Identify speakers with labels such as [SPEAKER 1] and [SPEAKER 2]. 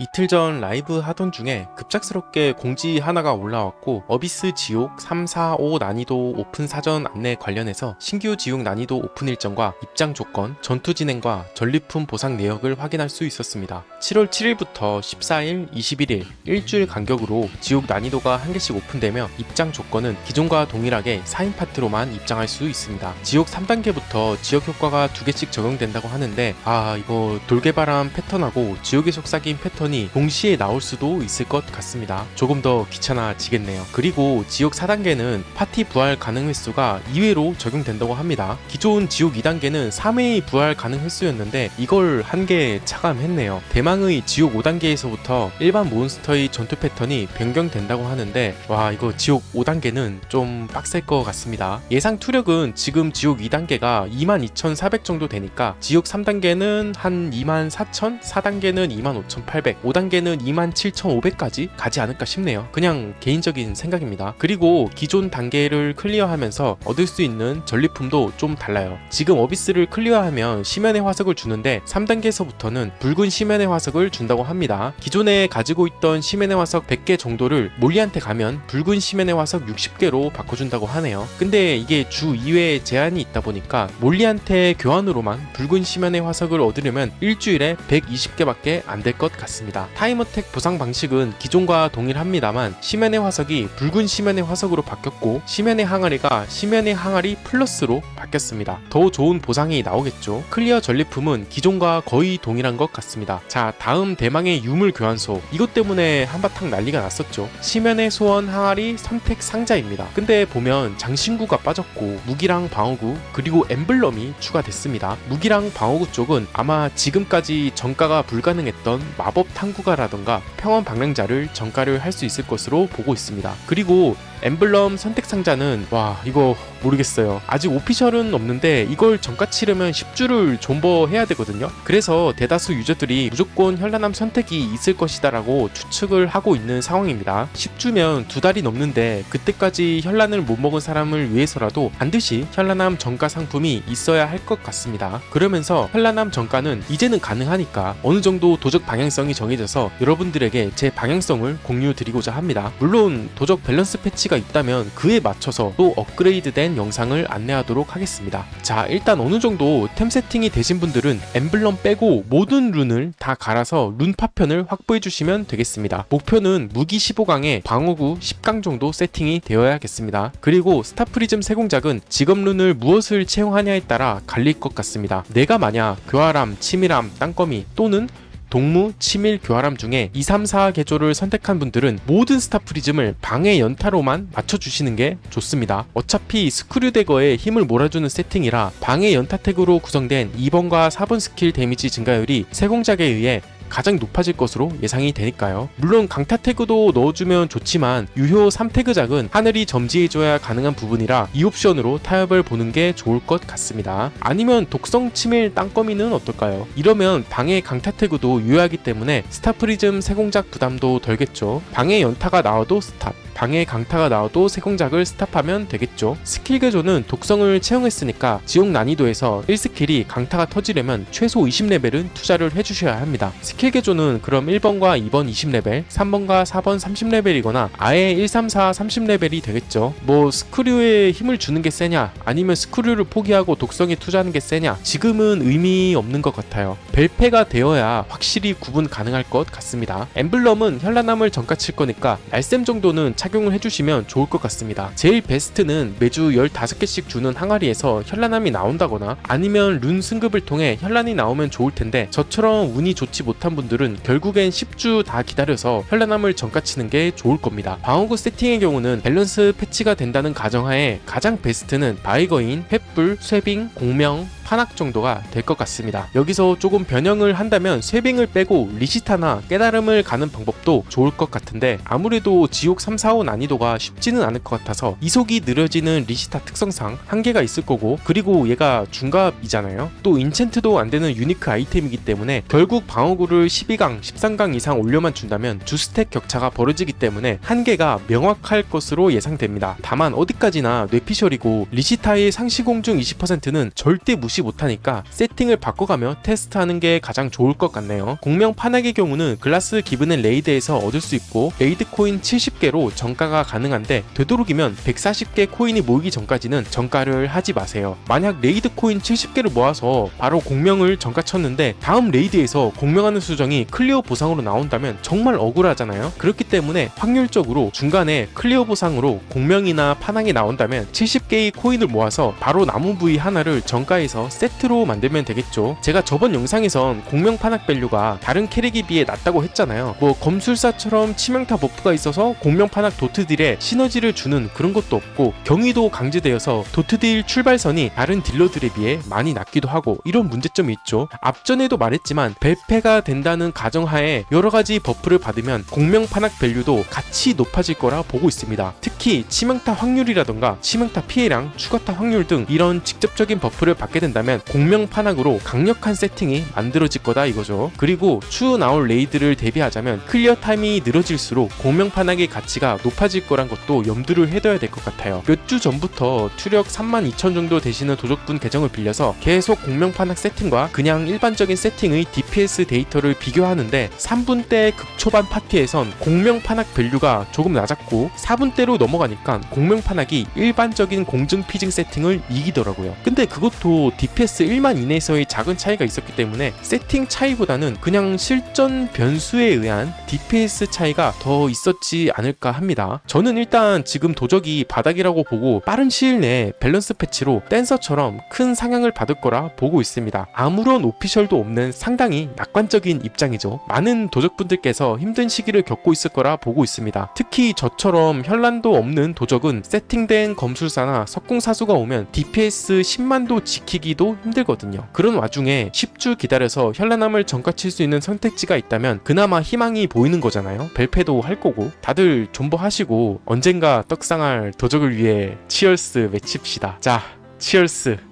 [SPEAKER 1] 이틀 전 라이브 하던 중에 급작스럽게 공지 하나가 올라왔고 어비스 지옥 3, 4, 5 난이도 오픈 사전 안내 관련해서 신규 지옥 난이도 오픈 일정과 입장 조건, 전투 진행과 전리품 보상 내역을 확인할 수 있었습니다. 7월 7일부터 14일, 21일 일주일 간격으로 지옥 난이도가 한 개씩 오픈되며 입장 조건은 기존과 동일하게 4인 파트로만 입장할 수 있습니다. 지옥 3단계부터 지역 효과가 두 개씩 적용된다고 하는데 아 이거 돌개바람 패턴하고 지옥의 속삭임 패턴 이 동시에 나올 수도 있을 것 같습니다. 조금 더 귀찮아지겠네요. 그리고 지옥 4단계는 파티 부활 가능 횟수가 2회로 적용된다고 합니다. 기존 지옥 2단계는 3회의 부활 가능 횟수였는데 이걸 한 개 차감했네요. 대망의 지옥 5단계에서부터 일반 몬스터의 전투 패턴이 변경된다고 하는데 와 이거 지옥 5단계는 좀 빡셀 것 같습니다. 예상 투력은 지금 지옥 2단계가 22,400 정도 되니까 지옥 3단계는 한 24,000, 4단계는 25,800, 5단계는 27,500까지 가지 않을까 싶네요. 그냥 개인적인 생각입니다. 그리고 기존 단계를 클리어하면서 얻을 수 있는 전리품도 좀 달라요. 지금 어비스를 클리어하면 심연의 화석을 주는데 3단계에서부터는 붉은 심연의 화석을 준다고 합니다. 기존에 가지고 있던 심연의 화석 100개 정도를 몰리한테 가면 붉은 심연의 화석 60개로 바꿔준다고 하네요. 근데 이게 주 2회 제한이 있다 보니까 몰리한테 교환으로만 붉은 심연의 화석을 얻으려면 일주일에 120개밖에 안 될 것 같습니다. 타임어택 보상 방식은 기존과 동일합니다만 심연의 화석이 붉은 심연의 화석으로 바뀌었고 심연의 항아리가 심연의 항아리 플러스로 바뀌었습니다. 더 좋은 보상이 나오겠죠. 클리어 전리품은 기존과 거의 동일한 것 같습니다. 자, 다음 대망의 유물 교환소. 이것 때문에 한바탕 난리가 났었죠. 심연의 소원 항아리 선택 상자입니다. 근데 보면 장신구가 빠졌고 무기랑 방어구 그리고 엠블럼이 추가됐습니다. 무기랑 방어구 쪽은 아마 지금까지 정가가 불가능했던 마법 탐구가라던가 평원 방랑자를 정가를 할 수 있을 것으로 보고 있습니다. 그리고 엠블럼 선택 상자는 와 이거 모르겠어요. 아직 오피셜은 없는데 이걸 정가 치려면 10주를 존버해야 되거든요. 그래서 대다수 유저들이 무조건 현란함 선택이 있을 것이다라고 추측을 하고 있는 상황입니다. 10주면 두 달이 넘는데 그때까지 현란을 못 먹은 사람을 위해서라도 반드시 현란함 정가 상품이 있어야 할 것 같습니다. 그러면서 현란함 정가는 이제는 가능하니까 어느 정도 도적 방향성이 정해져서 여러분들에게 제 방향성을 공유 드리고자 합니다. 물론 도적 밸런스 패치 가치가 있다면 그에 맞춰서 또 업그레이드된 영상을 안내하도록 하겠습니다. 자, 일단 어느 정도 템 세팅이 되신 분들은 엠블럼 빼고 모든 룬을 다 갈아서 룬 파편을 확보해 주시면 되겠습니다. 목표는 무기 15강에 방어구 10강 정도 세팅이 되어야겠습니다. 그리고 스타프리즘 세공작은 직업 룬을 무엇을 채용하냐에 따라 갈릴 것 같습니다. 내가 만약 교활함, 치밀함, 땅거미 또는 동무, 치밀, 교활함 중에 2, 3, 4 개조를 선택한 분들은 모든 스타 프리즘을 방해 연타로만 맞춰주시는 게 좋습니다. 어차피 스크류 대거에 힘을 몰아주는 세팅이라 방해 연타 태그로 구성된 2번과 4번 스킬 데미지 증가율이 세공작에 의해 가장 높아질 것으로 예상이 되니까요. 물론 강타 태그도 넣어주면 좋지만 유효 3태그작은 하늘이 점지해줘야 가능한 부분이라 이 옵션으로 타협을 보는 게 좋을 것 같습니다. 아니면 독성 치밀 땅거미는 어떨까요? 이러면 방해 강타 태그도 유효하기 때문에 스타프리즘 세공작 부담도 덜겠죠. 방해 연타가 나와도 스탑. 방해 강타가 나와도 세 공작을 스탑하면 되겠죠. 스킬 개조는 독성을 채용했으니까 지옥 난이도에서 1스킬이 강타가 터지려면 최소 20레벨은 투자를 해주셔야 합니다. 스킬 개조는 그럼 1번과 2번 20레벨, 3번과 4번 30레벨이거나 아예 1, 3, 4 30레벨이 되겠죠. 뭐 스크류에 힘을 주는 게 세냐, 아니면 스크류를 포기하고 독성에 투자하는 게 세냐, 지금은 의미 없는 것 같아요. 벨페가 되어야 확실히 구분 가능할 것 같습니다. 엠블럼은 현란함을 정가칠 거니까 날쌤 정도는 착용을 해주시면 좋을 것 같습니다. 제일 베스트는 매주 15개씩 주는 항아리에서 현란함이 나온다거나 아니면 룬 승급을 통해 현란이 나오면 좋을 텐데 저처럼 운이 좋지 못한 분들은 결국엔 10주 다 기다려서 현란함을 정가치는 게 좋을 겁니다. 방어구 세팅의 경우는 밸런스 패치가 된다는 가정하에 가장 베스트는 바이거인, 횃불, 쇠빙, 공명, 판악 정도가 될 것 같습니다. 여기서 조금 변형을 한다면 쇠빙을 빼고 리시타나 깨달음을 가는 방법도 좋을 것 같은데 아무래도 지옥 3, 4, 5 난이도가 쉽지는 않을 것 같아서 이속이 느려지는 리시타 특성상 한계가 있을 거고 그리고 얘가 중갑이잖아요. 또 인챈트도 안 되는 유니크 아이템이기 때문에 결국 방어구를 12강, 13강 이상 올려만 준다면 주 스택 격차가 벌어지기 때문에 한계가 명확할 것으로 예상됩니다. 다만 어디까지나 뇌피셜이고 리시타의 상시공중 20%는 절대 무시 역시 못하니까 세팅을 바꿔가며 테스트하는 게 가장 좋을 것 같네요. 공명 판악의 경우는 글라스 기브는 레이드에서 얻을 수 있고 레이드 코인 70개로 정가가 가능한데 되도록이면 140개 코인이 모이기 전까지는 정가를 하지 마세요. 만약 레이드 코인 70개를 모아서 바로 공명을 정가 쳤는데 다음 레이드에서 공명하는 수정이 클리어 보상으로 나온다면 정말 억울하잖아요. 그렇기 때문에 확률적으로 중간에 클리어 보상으로 공명이나 판왕이 나온다면 70개의 코인을 모아서 바로 나무 부위 하나를 정가에서 세트로 만들면 되겠죠. 제가 저번 영상에선 공명 판악 밸류가 다른 캐릭에 비해 낮다고 했잖아요. 뭐 검술사처럼 치명타 버프가 있어서 공명 판악 도트딜에 시너지를 주는 그런 것도 없고 경위도 강제되어서 도트딜 출발선이 다른 딜러들에 비해 많이 낮기도 하고 이런 문제점이 있죠. 앞전에도 말했지만 벨페가 된다는 가정하에 여러 가지 버프를 받으면 공명 판악 밸류도 같이 높아질 거라 보고 있습니다. 특히 치명타 확률이라던가 치명타 피해량, 추가타 확률 등 이런 직접적인 버프를 받게 된다 면 공명 판악으로 강력한 세팅이 만들어질 거다 이거죠. 그리고 추후 나올 레이드를 대비하자면 클리어 타임이 늘어질수록 공명 판악의 가치가 높아질 거란 것도 염두를 해둬야 될 것 같아요. 몇 주 전부터 투력 32,000 정도 되시는 도적분 계정을 빌려서 계속 공명 판악 세팅과 그냥 일반적인 세팅의 DPS 데이터를 비교하는데 3분 대 극초반 파티에선 공명 판악 밸류가 조금 낮았고 4분 대로 넘어가니까 공명 판악이 일반적인 공증 피징 세팅을 이기더라고요. 근데 그것도 DPS 1만 이내에서의 작은 차이가 있었기 때문에 세팅 차이보다는 그냥 실전 변수에 의한 DPS 차이가 더 있었지 않을까 합니다. 저는 일단 지금 도적이 바닥이라고 보고 빠른 시일 내에 밸런스 패치로 댄서처럼 큰 상향을 받을 거라 보고 있습니다. 아무런 오피셜도 없는 상당히 낙관적인 입장이죠. 많은 도적분들께서 힘든 시기를 겪고 있을 거라 보고 있습니다. 특히 저처럼 현란도 없는 도적은 세팅된 검술사나 석궁사수가 오면 DPS 10만도 지키 기도 힘들거든요. 그런 와중에 10주 기다려서 현란함을 정가칠 수 있는 선택지가 있다면 그나마 희망이 보이는 거잖아요. 벨페도 할 거고 다들 존버하시고 언젠가 떡상할 도적을 위해 치얼스 외칩시다. 자, 치얼스.